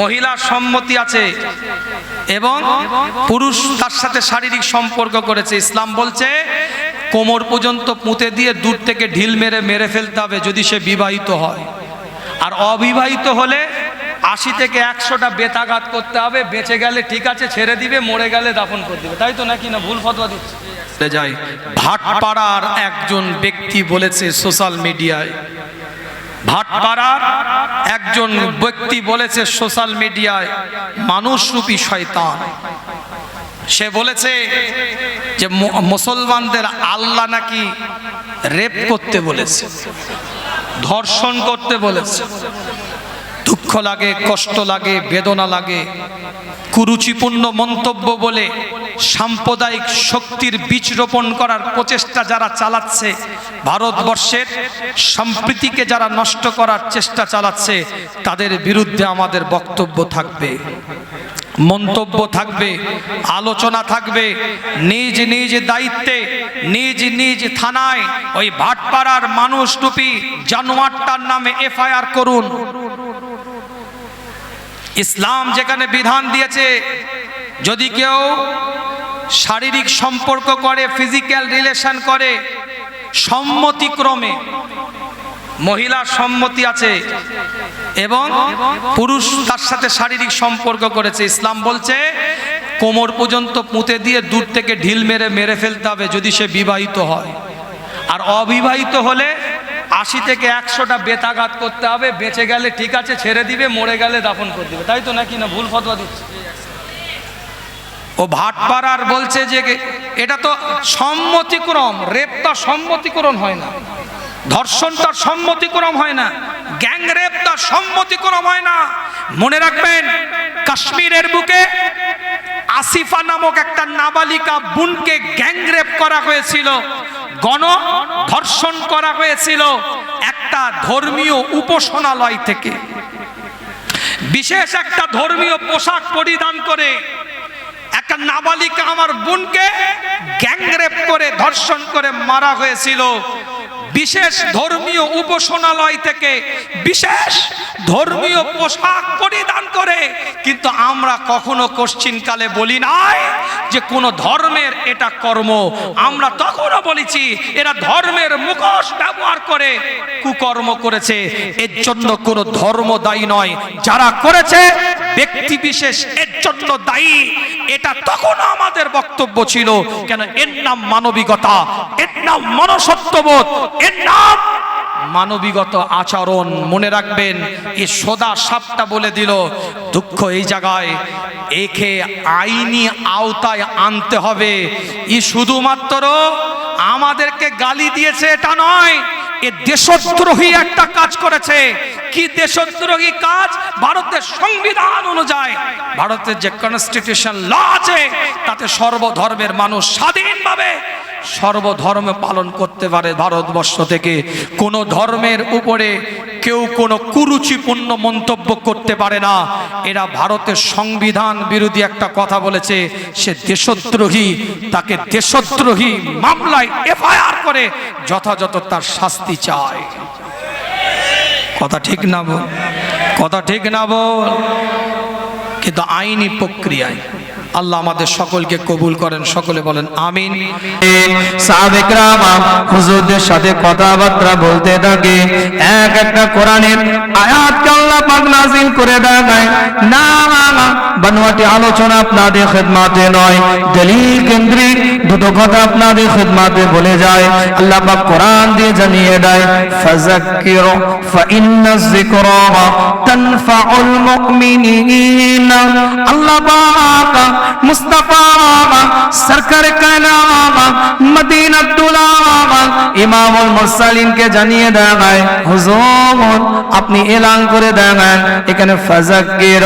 মহিলার সম্মতি আছে এবং পুরুষ তার সাথে শারীরিক সম্পর্ক করেছে। ইসলাম বলছে, কোমর পর্যন্ত পুঁতে দিয়ে দূর থেকে ঢিল মেরে মেরে ফেলতে হবে যদি সে বিবাহিত হয়। আর অবিবাহিত হলে আশি থেকে একশোটা বেতাঘাত করতে হবে, বেঁচে গেলে ঠিক আছে, ছেড়ে দিবে, মরে গেলে দাফন করে দিবে। তাই তো নাকি না ভুল ফতোয়া দিচ্ছে? যাই। ভাটপাড়ার একজন ব্যক্তি বলেছে সোশ্যাল মিডিয়ায় ভাটপাড়ার একজন ব্যক্তি বলেছে, সোশ্যাল মিডিয়ায় মানুষরূপী শয়তান। সে বলেছে যে মুসলমানদের আল্লাহ নাকি রেপ করতে বলেছে, ধর্ষণ করতে বলেছে। দুঃখ লাগে, কষ্ট লাগে, বেদনা লাগে। কুরুচিপূর্ণ মন্তব্য বলে সাম্প্রদায়িক শক্তির বীজ রোপণ করার প্রচেষ্টা যারা চালাচ্ছে, ভারতবর্ষের সম্প্রীতিকে যারা নষ্ট করার চেষ্টা চালাচ্ছে, তাদের বিরুদ্ধে আমাদের বক্তব্য থাকবে, মন্তব্য থাকবে, আলোচনা থাকবে। নিজ নিজ দায়িত্বে, নিজ নিজ থানায় ওই ভাটপাড়ার মানুষ টুপি জানোয়ারটার নামে এফআইআর করুন। ইসলাম যেখানে বিধান দিয়েছে, যদি কেউ শারীরিক সম্পর্ক করে ফিজিক্যাল রিলেশন করে, সম্মতিক্রমে মহিলার সম্মতি আছে, এবং পুরুষ তার সাথে শারীরিক সম্পর্ক করেছে, ইসলাম বলছে, কোমর পর্যন্ত পুঁতে দিয়ে দূর থেকে ঢিল মেরে মেরে ফেলতে হবে, যদি সে বিবাহিত হয়। আর অবিবাহিত হলে আশি থেকে একশোটা বেতাঘাত করতে হবে, বেঁচে গেলে ঠিক আছে, ছেড়ে দিবে, মরে গেলে দাফন করে দিবে। তাই তো নাকি না? ভুল ফতোয়া দিচ্ছে। ও ভাটপাড়ার বলছে যে এটা তো সম্মতিক্রম, রেপটা সম্মতিক্রম হয় না। ধর্ষণটা সম্মতিক্রম হয় না। গ্যাং রেপটা সম্মতিক্রম হয় না। মনে রাখবেন, কাশ্মীরের বুকে আসিফা নামক একটা নাবালিকা বোনকে গ্যাং রেপ করা হয়েছিল। গণ ধর্ষণ করা হয়েছিল একটা ধর্মীয় উপাসনালয় থেকে। বিশেষ একটা ধর্মীয় পোশাক পরিধান করে একটা নাবালিকা আমার বোনকে গ্যাংরেপ করে ধর্ষণ করে মারা হয়েছিল। বিশেষ ধর্মীয় উপাসনালয় থেকে বিশেষ ধর্মীয় পোশাক পরিধান করে, কিন্তু আমরা কখনো কোশ্চিন কালে বলি নাই যে কোন ধর্মের এটা কর্ম। আমরা তখনও বলেছি, এরা ধর্মের মুখোশ ব্যবহার করে কুকর্ম করেছে। এর জন্য কোনো ধর্ম দায়ী নয়। যারা করেছে ব্যক্তি বিশেষ এর জন্য দায়ী। এটা তখন আমাদের বক্তব্য ছিল, কেন এর নাম মানবিকতা, এর নাম মনসত্ববোধ এর নাম মানবিকত আচরণ। মনে রাখবেন এই সোদা সাপটা বলে দিল, দুঃখ এই জায়গায়, একে আইনি আওতায় আনতে হবে। ই শুধুমাত্র আমাদেরকে গালি দিয়েছে, এটা নয়, এ দেশদ্রোহী একটা কাজ করেছে। কি দেশদ্রোহী কাজ? ভারতের সংবিধান অনুযায়ী ভারতের যে কনস্টিটিউশন ল আছে, তাতে সর্বধর্মের মানুষ স্বাধীনভাবে সর্বধর্ম পালন করতে পারে ভারতবর্ষ থেকে। কোনো ধর্মের উপরে কেউ কোনো কুরুচিপূর্ণ মন্তব্য করতে পারে না। এরা ভারতের সংবিধান বিরোধী একটা কথা বলেছে, সে দেশদ্রোহী, তাকে দেশদ্রোহী মামলায় এফআইআর করে যথাযথ তার শাস্তি চায়। কথা ঠিক না বল কথা ঠিক না বল কিন্তু আইনি প্রক্রিয়ায় আল্লাহ আমাদের সকলকে কবুল করেন, সকলে বলেন আমিন। হুজুরদের সাথে কথাবার্তা বলতে থাকে। এক একটা কোরআনের আয়াতকে আল্লাহ পাক নাযিল করে দেয় না, বানোয়াটি আলোচনা আপনাদের খেদমাতে নয়। দলিল কেন্দ্রিক দুটো কথা আপনাদের খেদমাতে বলে যায়। আল্লাহ পাক কোরআন দিয়ে জানিয়ে দেয়, ফাযাক্কির ফাইন্না যিকরা তানফাউল মুমিনিন। আল্লাহ পাক মুস্তাফা সরকার কায়নাম মদিনাতুল ইমামুল মুরসালিনকে জানিয়ে দেয় হুজুর, আপনি এলান করে দেন এখানে ফাযাক্কির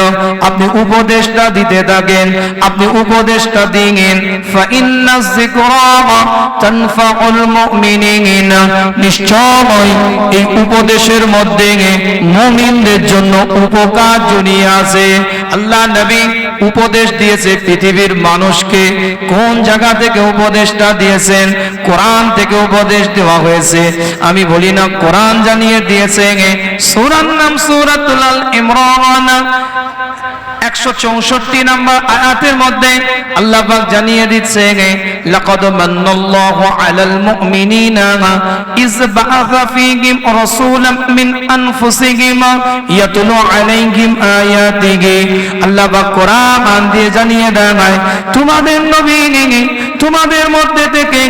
আপনি উপদেশটা দিতে থাকেন, আপনি উপদেশটা দিন ফাইন্না যিকরা তানফাউল মুমিনিন নিশ্চয় এই উপদেশের মধ্যে মুমিনদের জন্য উপকার জড়িয়ে আছে। আল্লাহ নবী উপদেশ দিয়েছে পৃথিবীর মানুষকে। কোন জায়গা থেকে উপদেশটা দিয়েছেন? কোরআন থেকে উপদেশ দেওয়া হয়েছে। আমি বলি না, কোরআন জানিয়ে দিয়েছে সূরার নাম সূরাতুল ইমরান। একশো চৌষট্টি আল্লাহ পাক কোরআন দিয়ে জানিয়ে দেয় তোমাদের নবী তোমাদের মধ্যে থেকে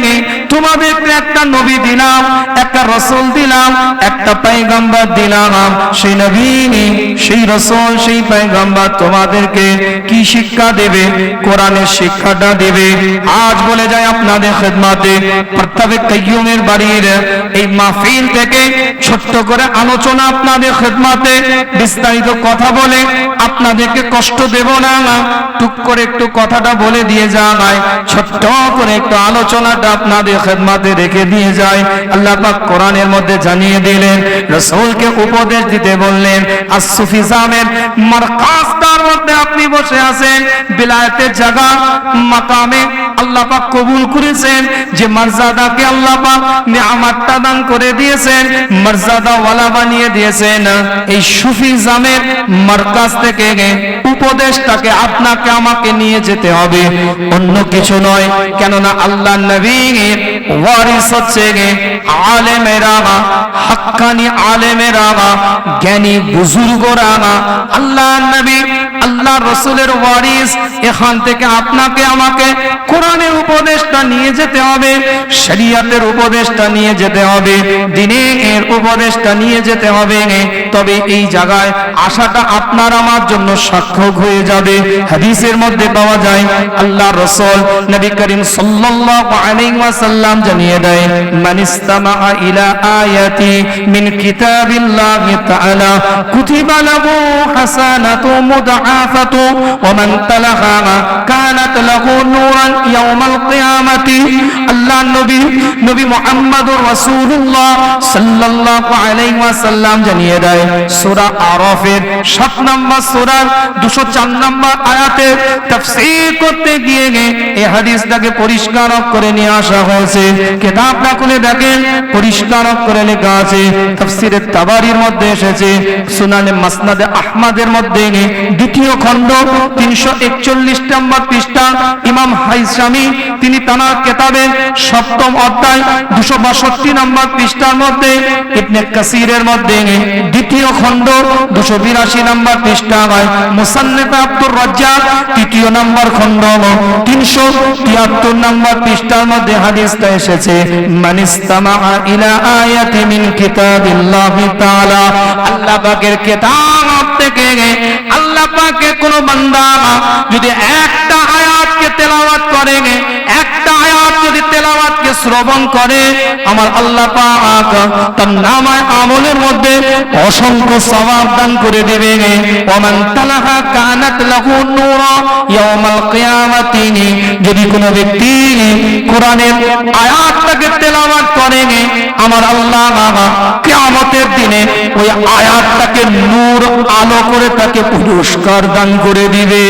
তোমাদের একটা নবী দিলাম, একটা রসুল দিলাম, একটা পাইগাম্বার দিলাম। সেই নবী সেই রসুল, সেই পাইগাম্বার তোমাদেরকে কি শিক্ষা দেবে? কোরআনের শিক্ষাটা দেবে। আজ বলে যায় আপনাদের খেদমাতে প্রত্যেক কাইয়ুমের বাড়ির এই মাহফিল থেকে ছোট্ট করে আলোচনা আপনাদের খেদমাতে, বিস্তারিত কথা বলে আপনাদেরকে কষ্ট দেব না টুক করে একটু কথাটা বলে দিয়ে যায় ছোট্ট করে একটু আলোচনাটা আপনাদের খেদমাতে রেখে দিয়ে যায় আল্লাহ পাক কোরআনের মধ্যে জানিয়ে দিলেন, রসুলকে উপদেশ দিতে বললেন আর সুফিজামের মারকাজটার মধ্যে আপনি বসে আছেন, বিলায়তের জায়গা, মাকামে আল্লাহ পাক কবুল করেছেন, যে মর্যাদাকে আল্লাহ পাক নিয়ামতটা দান করে দিয়েছেন মর্যাদা ওয়ালা বানিয়ে দিয়েছেন। এই সুফি জামের মার্কাজ থেকে, উপদেশটাকে আপনাকে আমাকে নিয়ে যেতে হবে। অন্য কিছু নয় কেননা আল্লাহ নবীর ওয়ারিস হচ্ছে হাক্কানি জ্ঞানী আল্লাহ নবী আল্লাহ রসুলের ওয়ারিস, এখান থেকে আপনাকে, আমাকে কোরআনের উপদেশটা নিয়ে যেতে হবে, শরিয়াতের উপদেশটা নিয়ে যেতে হবে, দিনের উপদেশটা নিয়ে যেতে হবে তবে এই জায়গায় আশাটা আপনার আমার জন্য সার্থক হয়ে যাবে। হাদিসের মধ্যে পাওয়া যায় আল্লাহ রসুল নবী সাল্লাল্লাহু আলাইহি জানিয়ে দেয়, মান ইলা আয়াতি মিন কিতাবিল্লাহি তাআলা, কুতিবা লাহু হাসানাতু মুদআফাতু, ওয়া মান তালাহা কানাত লাহু নূরান ইয়াউমাল কিয়ামাতি। আল্লাহ নবী নবী মুহাম্মদুর রাসূলুল্লাহ সাল্লাল্লাহু আলাইহি ওয়াসাল্লাম জানিয়ে দেয়, সূরা আরাফের 7 নম্বর সূরার 204 নম্বর আয়াতে তাফসীর করতে গিয়ে এই হাদিসটাকে পরিষ্কার করে নিয়ে আসা হয়েছে। কিতাবটা খুলে দেখেন, পরিষ্কার করে লেখা আছে তাফসীরের তাবারির মধ্যে এসেছে, সুনানে মাসনাদে আহমদের মধ্যে দ্বিতীয় খণ্ড 341 নম্বর পৃষ্ঠা, ইমাম হাইসামি, তিনি তানার কেতাবে সপ্তম অধ্যায় 262 নম্বর পৃষ্ঠার মধ্যে, ইবনে কাসিরের মধ্যে দ্বিতীয় খণ্ড 282 নম্বর পৃষ্ঠা হয়। মুসান্নিফ আব্দুর রাজ্জাক, তৃতীয় নম্বর খণ্ড 373 নম্বর পৃষ্ঠার মধ্যে হাদিসটা এসেছে মানিস্তামা ইলা আয়াতি আল্লাহ থেকে আল্লাহ কোন বান্দা যদি একটা আয়াতকে তেলাওয়াত করে শ্রবণ করে, আমার আল্লাহ পাক তার নামায় আমলের মধ্যে অসংখ্য সওয়াব দান করে দেবে ওমান তালাহা কানাত লাহু নূরা ইয়াউমাল কিয়ামাতি যদি কোনো ব্যক্তি কোরআনের আয়াতটাকে তেলাওয়াত করে, আমার আল্লাহ বাবা কিয়ামতের দিনে ওই আয়াতটাকে নূর আলো করে তাকে পুরস্কার দান করে দিবে।